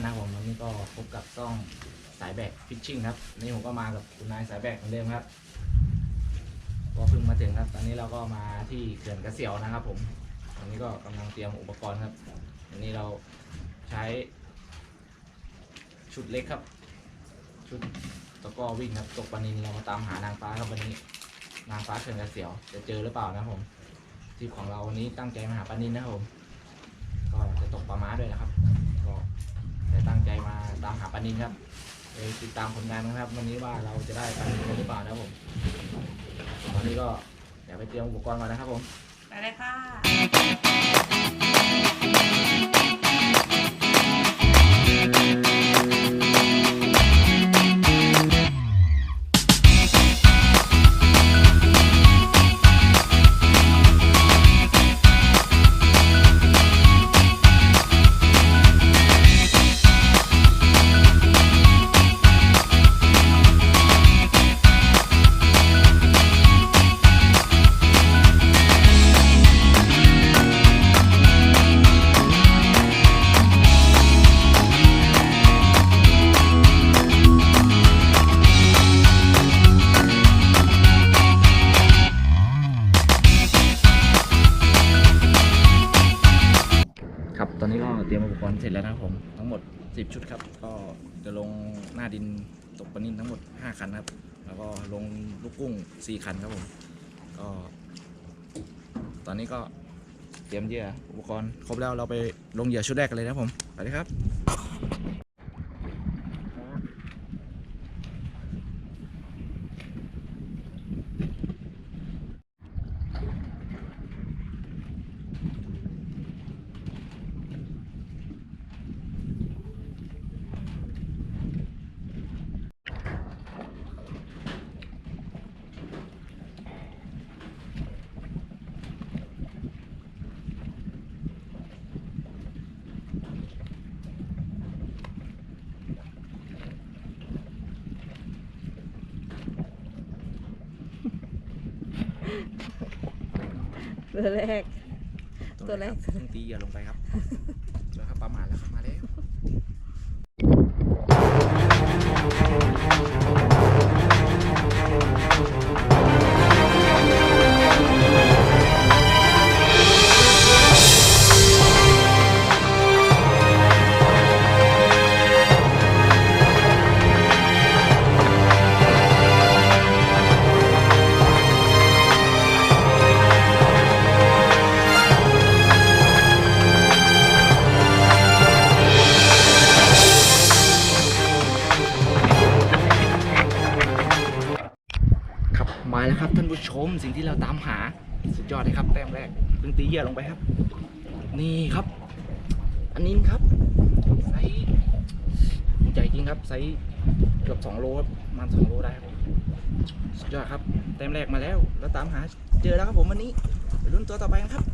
นนะครับผมวันนี้ก็พบกับซ่องสายแบกฟิชชิ่งครับนี่ผมก็มากับคุณนายสายแบกเหมือนเดิมครับก็เพิ่งมาถึงครับ ตอนนี้เราก็มาที่เขื่อนกระเสียวนะครับ ผมตอนนี้ก็กำลังเตรียมอุปกรณ์ครับวันนี้เราใช้ ชุดเล็กครับ ชุดตะกอวิ่งครับตกปลานินเรามาตามหานางฟ้าครับวันนี้ นางฟ้าเขื่อนกระเสียว จะเจอหรือเปล่านะครับผมทริปของเราวันนี้ตั้งใจมาหาปลานินนะครับผมก็จะตกปลาม้าด้วยนะครับ แต่ตั้งใจมาตามหาปานินครับไปติดตามผลงานนะครับ วันนี้ว่าเราจะได้ปานินหรือเปล่านะครับผมตอนนี้ก็เดี๋ยวไปเตรียมอุปกรณ์ก่อนนะครับผม ไปเลยค่ะ น้าดินตกปลานินทั้งหมด 5 คันครับ แล้วก็ลงลูกกุ้ง 4 คันครับผม ก็ ตอนนี้ก็เตรียมเหยื่ออุปกรณ์ครบแล้วเราไปลงเหยื่อชุดแรกกันเลยนะผม ไปเลยครับ ตัวแรก ตัวแรกเพิ่งตีเหยื่อลงไปครับ ไปแล้วครับท่านผู้ชมสิ่งที่เราตามหาสุดยอดเลยครับ แต้มแรกเพิ่งตีเยื่อลงไปครับ นี่ครับ อันนี้ครับไซส์ใหญ่จริงครับไซส์เกือบสองโลครับมันสองโลได้ครับสุดยอดครับ แต้มแรกมาแล้ว แล้วตามหาเจอแล้วครับผมวันนี้ไปรุ่นตัวต่อไปนครับ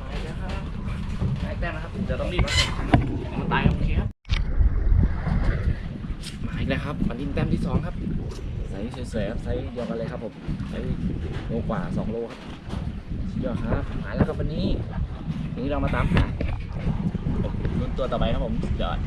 มาแล้วครับได้แต้มนะครับเดี๋ยวต้องรีบมาแข่งขันครับมันตายครับโอเคครับมาอีกแล้วครับปันดินแต้มที่สองครับไซส์ส วยๆครับไซส์เดียวกันเลยครับผมไซส์โลกว่าสองโลครับเดี๋ยอดครับมาแล้วครับวันนี้วันนี้เรามาตามหารุ่นตัวต่อไปครับผมสุดยอด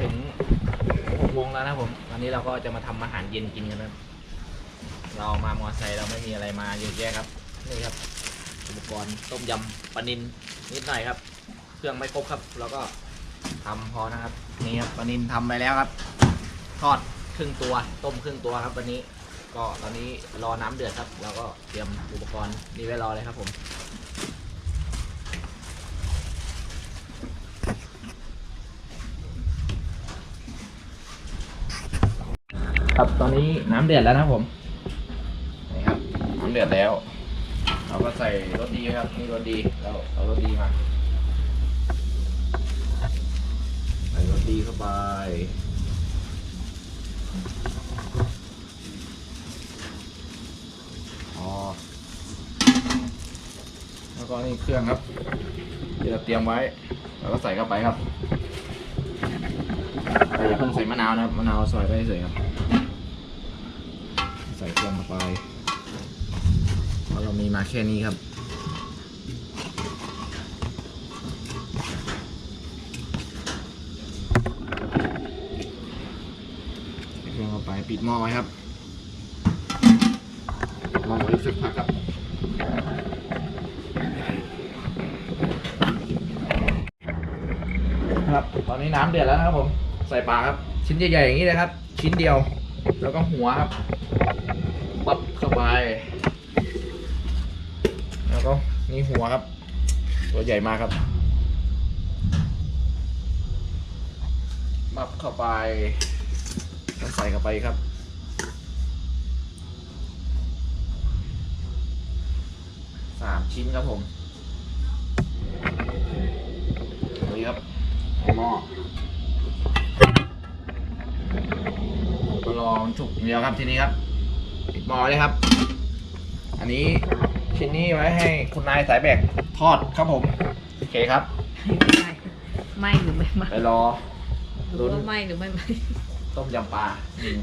ถึงหกโมงแล้วนะผมตอนนี้เราก็จะมาทำอาหารเย็นกินกันนะครับเรามามอไซค์เราไม่มีอะไรมาเยอะแยะครับนี่ครับ อุปกรณ์ต้มยำปลานินนิดหน่อยครับ เครื่องไม่ครบครับเราก็ทำพอนะครับนี่ครับปลานินทำไปแล้วครับ ทอดครึ่งตัวต้มครึ่งตัวครับวันนี้ ก็ตอนนี้รอน้ำเดือดครับ เราก็เตรียมอุปกรณ์นี้ไว้รอเลยครับผม ครับตอนนี้น้ำเดือดแล้วนะผมนี่ครับน้ำเดือดแล้ว เราก็ใส่รสดีครับนี่รสดีเราเอารสดีมาใส่รสดีเข้าไปอ๋อแล้วก็นี่เครื่องครับที่เราเตรียมไว้เราก็ใส่เข้าไปครับแต่อย่าเพิ่งใส่มะนาวนะครับมะนาวซอยไปเฉยครับ ใส่เครื่องเข้าไปเพราะเรามีมาแค่นี้ครับใส่เครื่องเข้าไปปิดหม้อไว้ครับรอไว้สักพักครับครับ ตอนนี้น้ำเดือดแล้วนะครับผม ใส่ปลาครับ ชิ้นใหญ่ๆอย่างนี้เลยครับ ชิ้นเดียว แล้วก็หัวครับปับเข้าไป แล้วก็นี่หัวครับ ตัวใหญ่มากครับปับเข้าไปใส่เข้าไปครับสามชิ้นครับผมนี่ครับหม้อ อมันสุกอย่างเดียวครับทีนี้ครับปิดหม้อเลยครับ อันนี้ชิ้นนี้ไว้ให้คุณนายสายแบกทอดครับผมโอเคครับไม่หรือไม่ไม่ไปรอหรือว่าไม่หรือไม่ไม่ต้มยำปลาจริง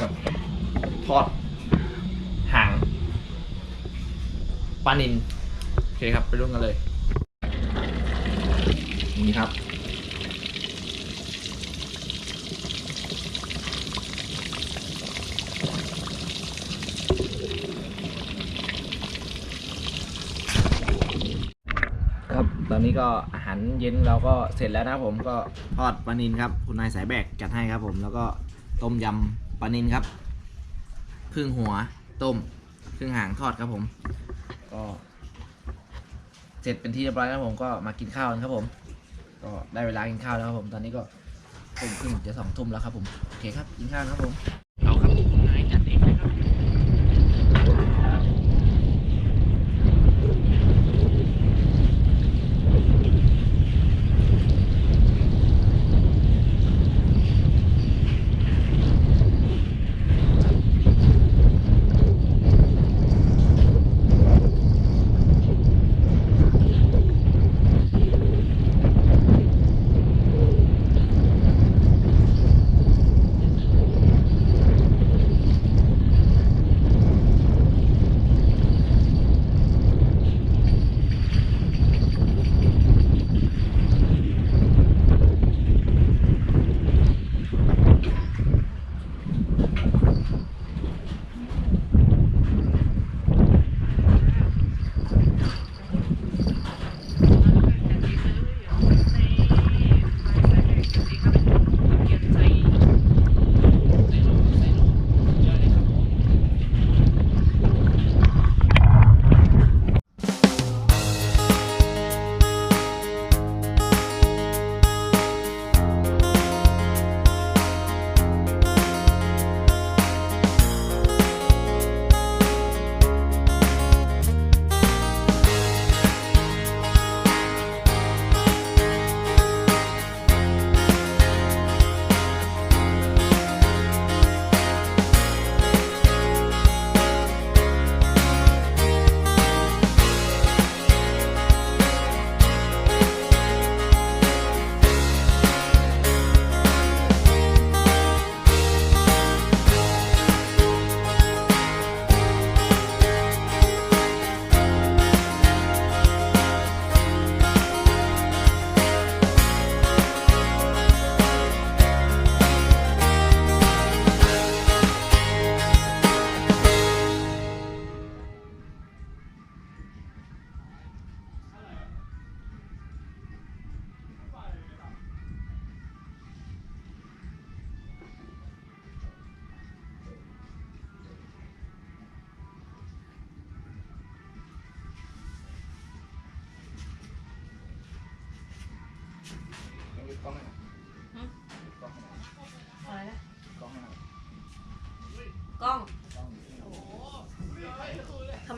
กับทอดห่างปลานินโอเคครับไปร่วมกันเลย นี่ครับ ครับ ตอ นี้ก็อาหารเย็นเราก็เสร็จแล้วนะผมก็ทอดปลานินครับคุณนายสายแบกจัดให้ครับผมแล้วก็ต้มยำปลานินครับครึ่งหัวต้มครึ่งหางทอดครับผม ก็เสร็จเป็นที่เรียบร้อยแล้วผมก็มากินข้าวกันครับผม ก็ได้เวลากินข้าวแล้วครับผมตอนนี้ก็ทุ่มครึ่งจะสองทุ่มแล้วครับผมโอเคครับกินข้าวครับผม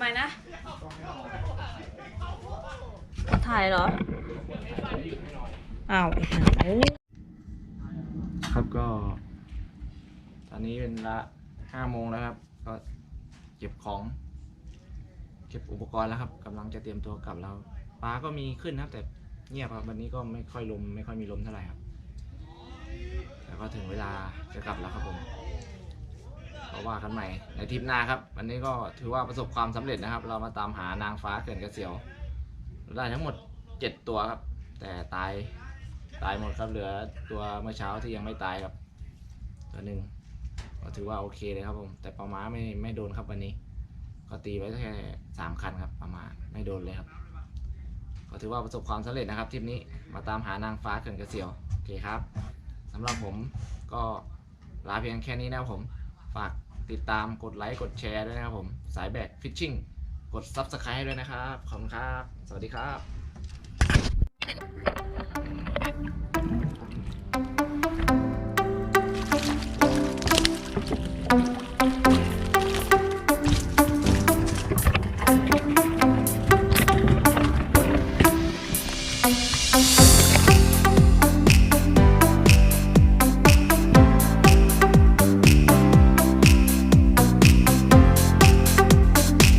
ไมนะ ถ่ายเหรอ อ้าวไอ้ห่าโอ้ครับก็ ตอนนี้เป็นละห้าโมงแล้วครับ ก็เก็บของ เก็บอุปกรณ์แล้วครับกำลังจะเตรียมตัวกลับแล้วปลาก็มีขึ้นนะครับ แต่เงียบครับวันนี้ก็ไม่ค่อยลม ไม่ค่อยมีลมเท่าไหร่ครับแล้วก็ถึงเวลาจะกลับแล้วครับผม เราว่ากันใหม่ในทริปหน้าครับ วันนี้ก็ถือว่าประสบความสำเร็จนะครับ เรามาตามหานางฟ้าเขื่อนกระเสียวได้ทั้งหมดเจ็ดตัวครับ แต่ตายตายหมดครับเหลือตัวเมื่อเช้าที่ยังไม่ตายครับ ตัวหนึ่งก็ถือว่าโอเคเลยครับผม แต่ปลาม้าไม่ไม่โดนครับวันนี้ก็ตีไว้แค่สามคันครับปลาม้าไม่โดนเลยครับ ก็ถือว่าประสบความสำเร็จนะครับทริปนี้มาตามหานางฟ้าเขื่อนกระเสียวโอเคครับสำหรับผมก็ลาเพียงแค่นี้นะครับผมฝาก ติดตามกดไลค์กดแชร์ด้วยนะครับผมสายแบกฟิชชิ่งกด Subscribe ด้วยนะครับ ขอบคุณครับ สวัสดีครับ